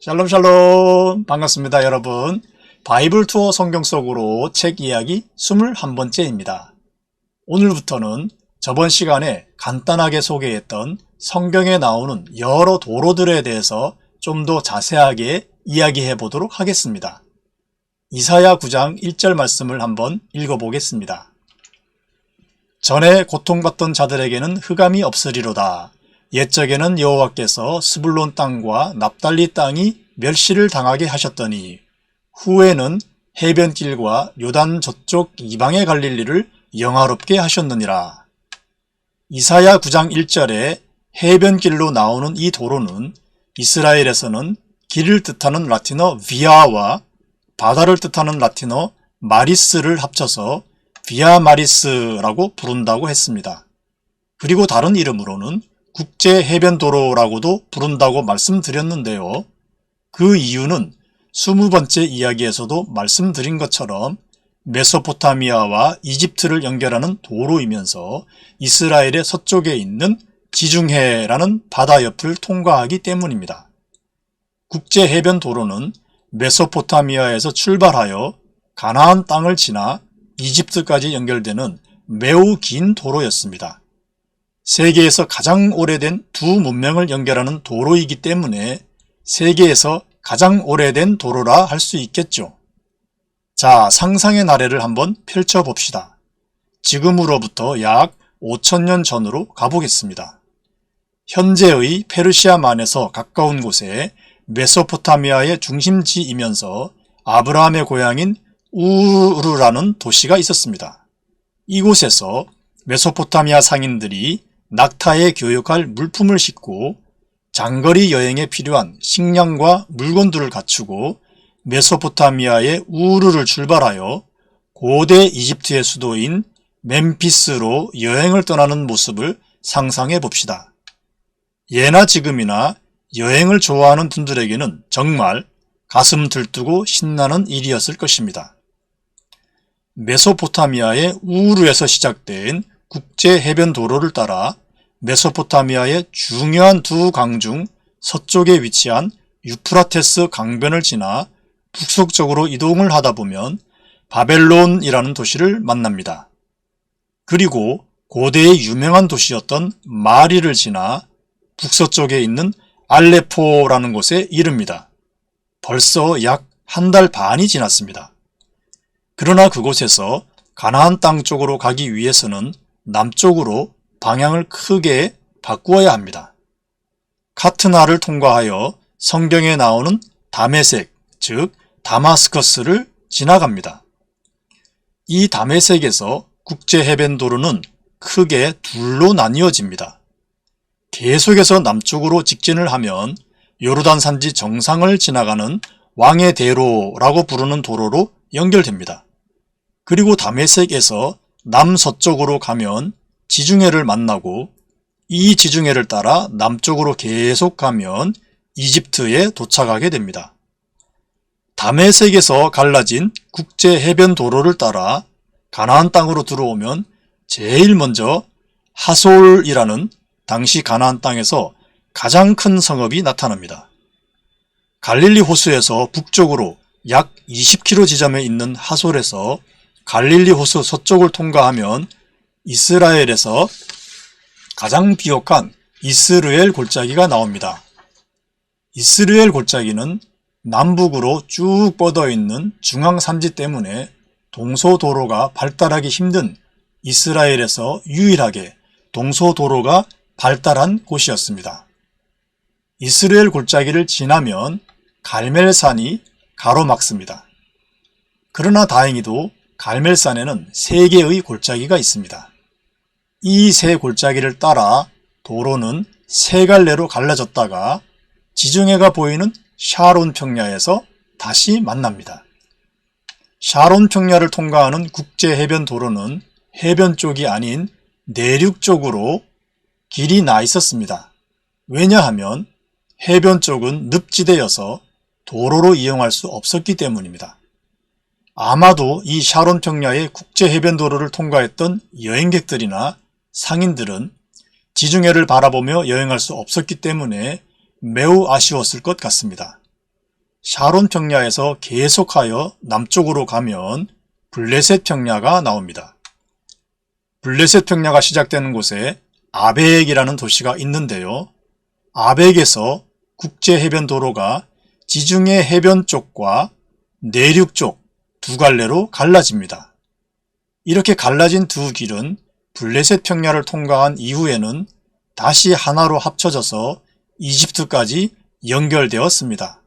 샬롬 샬롬. 반갑습니다 여러분. 바이블 투어 성경 속으로 책 이야기 21번째입니다. 오늘부터는 저번 시간에 간단하게 소개했던 성경에 나오는 여러 도로들에 대해서 좀 더 자세하게 이야기해 보도록 하겠습니다. 이사야 9장 1절 말씀을 한번 읽어보겠습니다. 전에 고통받던 자들에게는 흑암이 없으리로다 옛적에는 여호와께서 스불론 땅과 납달리 땅이 멸시를 당하게 하셨더니 후에는 해변길과 요단 저쪽 이방에 갈릴 일을 영화롭게 하셨느니라. 이사야 9장 1절에 해변길로 나오는 이 도로는 이스라엘에서는 길을 뜻하는 라틴어 비아와 바다를 뜻하는 라틴어 마리스를 합쳐서 비아 마리스라고 부른다고 했습니다. 그리고 다른 이름으로는 국제해변도로라고도 부른다고 말씀드렸는데요. 그 이유는 20번째 이야기에서도 말씀드린 것처럼 메소포타미아와 이집트를 연결하는 도로이면서 이스라엘의 서쪽에 있는 지중해라는 바다 옆을 통과하기 때문입니다. 국제해변도로는 메소포타미아에서 출발하여 가나안 땅을 지나 이집트까지 연결되는 매우 긴 도로였습니다. 세계에서 가장 오래된 두 문명을 연결하는 도로이기 때문에 세계에서 가장 오래된 도로라 할 수 있겠죠. 자, 상상의 나래를 한번 펼쳐봅시다. 지금으로부터 약 5천년 전으로 가보겠습니다. 현재의 페르시아만에서 가까운 곳에 메소포타미아의 중심지이면서 아브라함의 고향인 우르라는 도시가 있었습니다. 이곳에서 메소포타미아 상인들이 낙타에 교육할 물품을 싣고 장거리 여행에 필요한 식량과 물건들을 갖추고 메소포타미아의 우르를 출발하여 고대 이집트의 수도인 멤피스로 여행을 떠나는 모습을 상상해 봅시다. 예나 지금이나 여행을 좋아하는 분들에게는 정말 가슴 들뜨고 신나는 일이었을 것입니다. 메소포타미아의 우르에서 시작된 국제 해변 도로를 따라 메소포타미아의 중요한 두 강 중 서쪽에 위치한 유프라테스 강변을 지나 북서쪽으로 이동을 하다 보면 바벨론이라는 도시를 만납니다. 그리고 고대의 유명한 도시였던 마리를 지나 북서쪽에 있는 알레포라는 곳에 이릅니다. 벌써 약 한 달 반이 지났습니다. 그러나 그곳에서 가나안 땅 쪽으로 가기 위해서는 남쪽으로 방향을 크게 바꾸어야 합니다. 카트나를 통과하여 성경에 나오는 다메색, 즉 다마스커스를 지나갑니다. 이 다메색에서 국제해변도로는 크게 둘로 나뉘어집니다. 계속해서 남쪽으로 직진을 하면 요르단 산지 정상을 지나가는 왕의 대로라고 부르는 도로로 연결됩니다. 그리고 다메섹에서 남서쪽으로 가면 지중해를 만나고 이 지중해를 따라 남쪽으로 계속 가면 이집트에 도착하게 됩니다. 다메섹에서 갈라진 국제 해변 도로를 따라 가나안 땅으로 들어오면 제일 먼저 하솔이라는 당시 가나안 땅에서 가장 큰 성읍이 나타납니다. 갈릴리 호수에서 북쪽으로 약 20km 지점에 있는 하솔에서 갈릴리 호수 서쪽을 통과하면 이스라엘에서 가장 비옥한 이스르엘 골짜기가 나옵니다. 이스르엘 골짜기는 남북으로 쭉 뻗어 있는 중앙산지 때문에 동서도로가 발달하기 힘든 이스라엘에서 유일하게 동서도로가 발달한 곳이었습니다. 이스라엘 골짜기를 지나면 갈멜산이 가로막습니다. 그러나 다행히도 갈멜산에는 세 개의 골짜기가 있습니다. 이 세 골짜기를 따라 도로는 세 갈래로 갈라졌다가 지중해가 보이는 샤론 평야에서 다시 만납니다. 샤론 평야를 통과하는 국제 해변 도로는 해변 쪽이 아닌 내륙 쪽으로 길이 나 있었습니다. 왜냐하면 해변 쪽은 늪지대여서 도로로 이용할 수 없었기 때문입니다. 아마도 이 샤론 평야의 국제 해변 도로를 통과했던 여행객들이나 상인들은 지중해를 바라보며 여행할 수 없었기 때문에 매우 아쉬웠을 것 같습니다. 샤론 평야에서 계속하여 남쪽으로 가면 블레셋 평야가 나옵니다. 블레셋 평야가 시작되는 곳에 아벡이라는 도시가 있는데요. 아벡에서 국제해변도로가 지중해 해변 쪽과 내륙 쪽 두 갈래로 갈라집니다. 이렇게 갈라진 두 길은 블레셋 평야를 통과한 이후에는 다시 하나로 합쳐져서 이집트까지 연결되었습니다.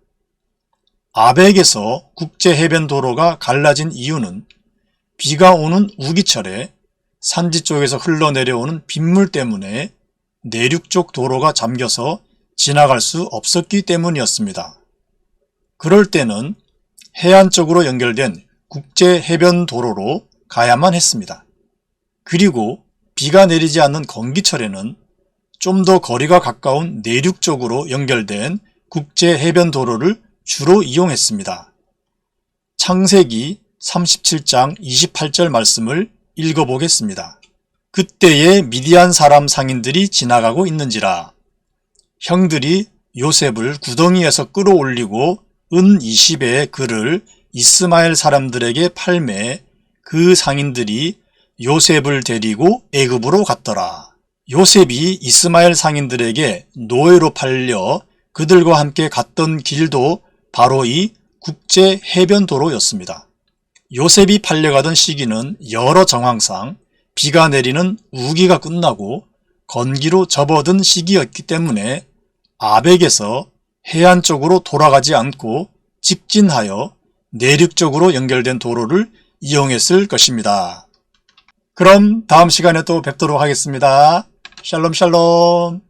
아벡에서 국제해변도로가 갈라진 이유는 비가 오는 우기철에 산지 쪽에서 흘러내려오는 빗물 때문에 내륙 쪽 도로가 잠겨서 지나갈 수 없었기 때문이었습니다. 그럴 때는 해안 쪽으로 연결된 국제 해변 도로로 가야만 했습니다. 그리고 비가 내리지 않는 건기철에는 좀 더 거리가 가까운 내륙 쪽으로 연결된 국제 해변 도로를 주로 이용했습니다. 창세기 37장 28절 말씀을 읽어보겠습니다. 그때에 미디안 사람 상인들이 지나가고 있는지라 형들이 요셉을 구덩이에서 끌어올리고 은 20의 그를 이스마엘 사람들에게 팔매 그 상인들이 요셉을 데리고 애굽으로 갔더라. 요셉이 이스마엘 상인들에게 노예로 팔려 그들과 함께 갔던 길도 바로 이 국제 해변도로였습니다. 요셉이 팔려가던 시기는 여러 정황상 비가 내리는 우기가 끝나고 건기로 접어든 시기였기 때문에 아벡에서 해안 쪽으로 돌아가지 않고 직진하여 내륙 쪽으로 연결된 도로를 이용했을 것입니다. 그럼 다음 시간에 또 뵙도록 하겠습니다. 샬롬 샬롬